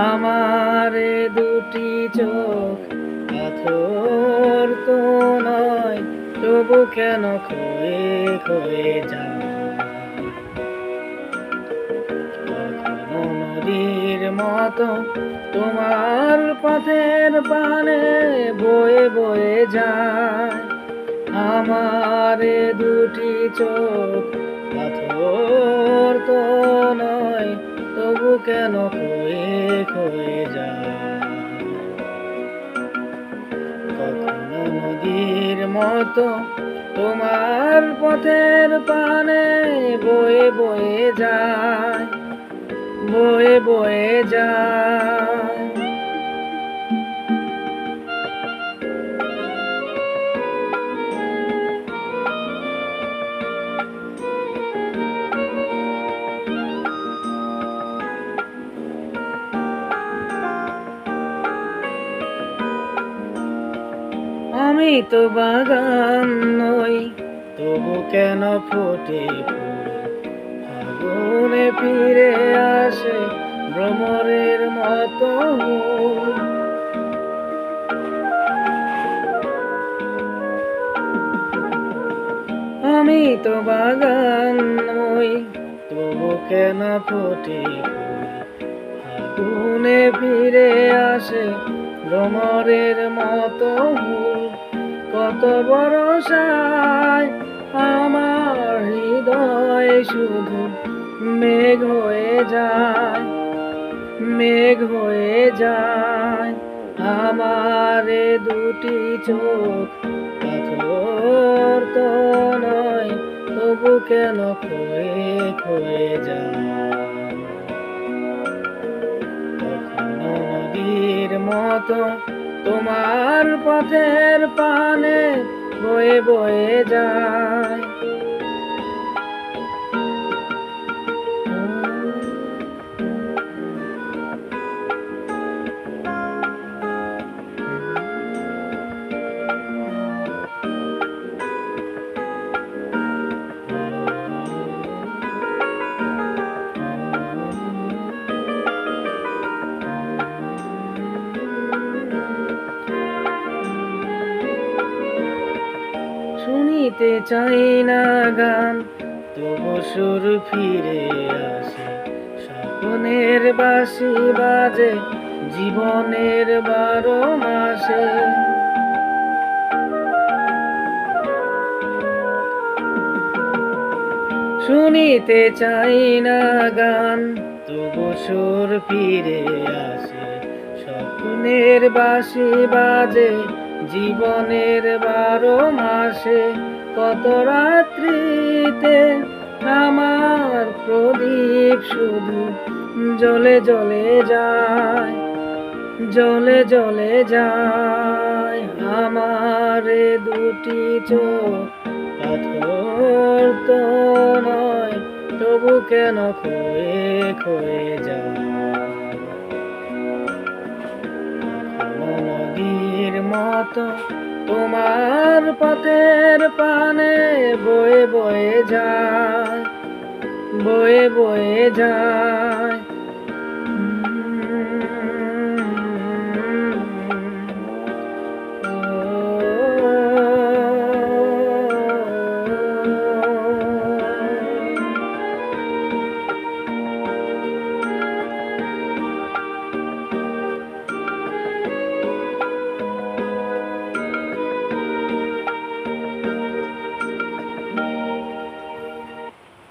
আমার দুটি চোখ, পাথর তো নয়, তবু কেন খয়ে খয়ে যা নদীর মতো তোমার পথের পানে বয়ে বয়ে যায়। আমার দুটি চোখ, পাথর তো নয়, তবু কেন খয়ে কখনো নদীর মতো তোমার পথের পানে বয়ে বয়ে যায় বয়ে বয়ে যায়। আমি তো বাগান নই। তবু কেন ফোটে ফাগুনে ফিরে আসে ভ্রমরের মতো আমি তো বাগান নই। তবু কেন ফোটে ফাগুনে ফিরে আসে ভ্রমরের মতো। কত বরসায় আমার হৃদয় শুধু মেঘ হয়ে যায়, মেঘ হয়ে যায়। আমার দুটি চোখ পাথর তো নয়, তবু কেন খয়ে খয়ে যায়? নদীর মতো তোমার পথের পানে বয়ে বয়ে যায়। শুনিতে চাই না গান। তবু সুর ফিরে আসে, স্বপ্নের বাসি বাজে, জীবনের বারো মাসে। শুনিতে চাই না গান, তবু সুর ফিরে আসে, স্বপ্নের বাসি বাজে জীবনের বারো মাসে কত রাত্রিতে আমার প্রদীপ শুধু জলে জলে যায় জলে জ্বলে যায়। আমার দুটি চোখ পাথর তো নয়, তবু কেন খয়ে খয়ে যায়? মতো তোমার পথের পানে বয়ে বয়ে যায় বয়ে বয়ে যায়।